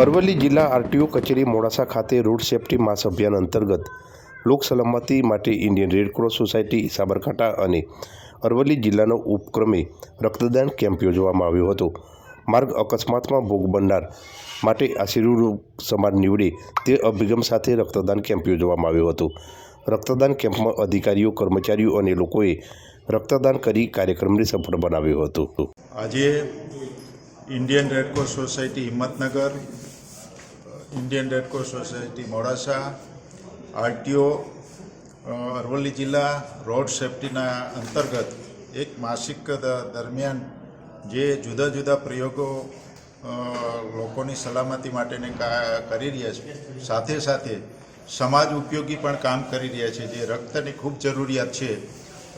અરવલ્લી જિલ્લા આરટીઓ કચેરી મોડાસા ખાતે રોડ સેફ્ટી માસ અભિયાન અંતર્ગત લોક સલામતી માટે ઇન્ડિયન રેડક્રોસ સોસાયટી, સાબરકાંઠા અને અરવલ્લી જિલ્લાનો ઉપક્રમે રક્તદાન કેમ્પ યોજવામાં આવ્યો હતો. માર્ગ અકસ્માતમાં ભોગ બનનાર માટે આશીર્વરૂપ સમાજ નીવડે તે અભિગમ સાથે રક્તદાન કેમ્પ યોજવામાં આવ્યો હતો. રક્તદાન કેમ્પમાં અધિકારીઓ, કર્મચારીઓ અને લોકોએ રક્તદાન કરી કાર્યક્રમને સફળ બનાવ્યો હતો. આજે Indian red cross society Himmatnagar Indian red cross society Modasa RTO Aravalli જિલ્લા રોડ સેફટીના અંતર્ગત એક માસિક દરમિયાન જે જુદા જુદા પ્રયોગો લોકોની સલામતી માટેને કરી રહ્યા છે. સાથે સાથે સમાજ ઉપયોગી પણ કામ કરી રહ્યા છે. જે રક્તની ખૂબ જરૂરિયાત છે.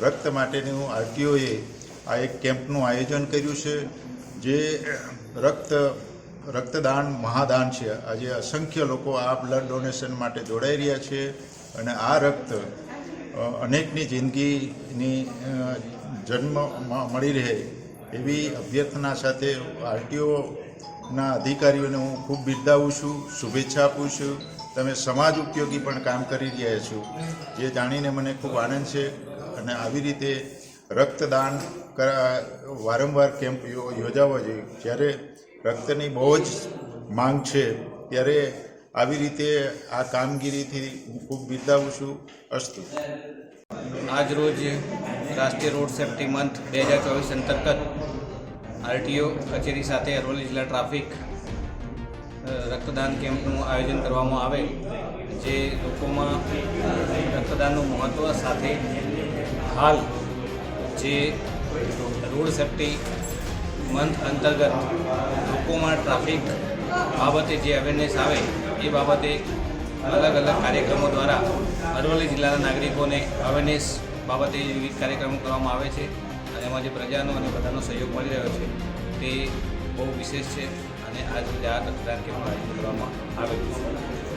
રક્ત માટેનું આરટીઓએ આ એક કેમ્પનું આયોજન કર્યું છે. જે રક્ત રક્તદાન, મહાદાન છે. આજે અસંખ્ય લોકો આ બ્લડ ડોનેશન માટે જોડાઈ રહ્યા છે અને આ રક્ત અનેકની જિંદગીની જન્મ મળી રહે એવી અભ્યર્થના સાથે આરટીઓના અધિકારીઓને હું ખૂબ બિરદાવું છું, શુભેચ્છા આપું છું. તમે સમાજ ઉપયોગી પણ કામ કરી રહ્યા છો, જે જાણીને મને ખૂબ આનંદ છે. અને આવી રીતે રક્તદાન કરા- વારંવાર કેમ્પ યોજાવો જોઈએ. જ્યારે રક્તની બહુ જ માંગ છે. ત્યારે આવી રીતે આ કામગીરીથી હું ખૂબ બિરદાવું છું. અસ્તુ. આજ રોજ રાષ્ટ્રીય રોડ સેફ્ટી મંથ બે હજાર ચોવીસ અંતર્ગત આરટીઓ કચેરી સાથે અરવલ્લી જિલ્લા ટ્રાફિક રક્તદાન કેમ્પનું આયોજન કરવામાં આવે. જે લોકોમાં રક્તદાનનું મહત્ત્વ સાથે હાલ જે રોડ સેફ્ટી મંથ અંતર્ગત લોકોમાં ટ્રાફિક બાબતે જે અવેરનેસ આવે, એ બાબતે અલગ અલગ કાર્યક્રમો દ્વારા અરવલ્લી જિલ્લાના નાગરિકોને અવેરનેસ બાબતે વિવિધ કાર્યક્રમો કરવામાં આવે છે અને એમાં જે પ્રજાનો અને બધાનો સહયોગ મળી રહ્યો છે, તે બહુ વિશેષ છે અને આજે આ રક્તદાન કેમ આયોજન કરવામાં આવેલું છે.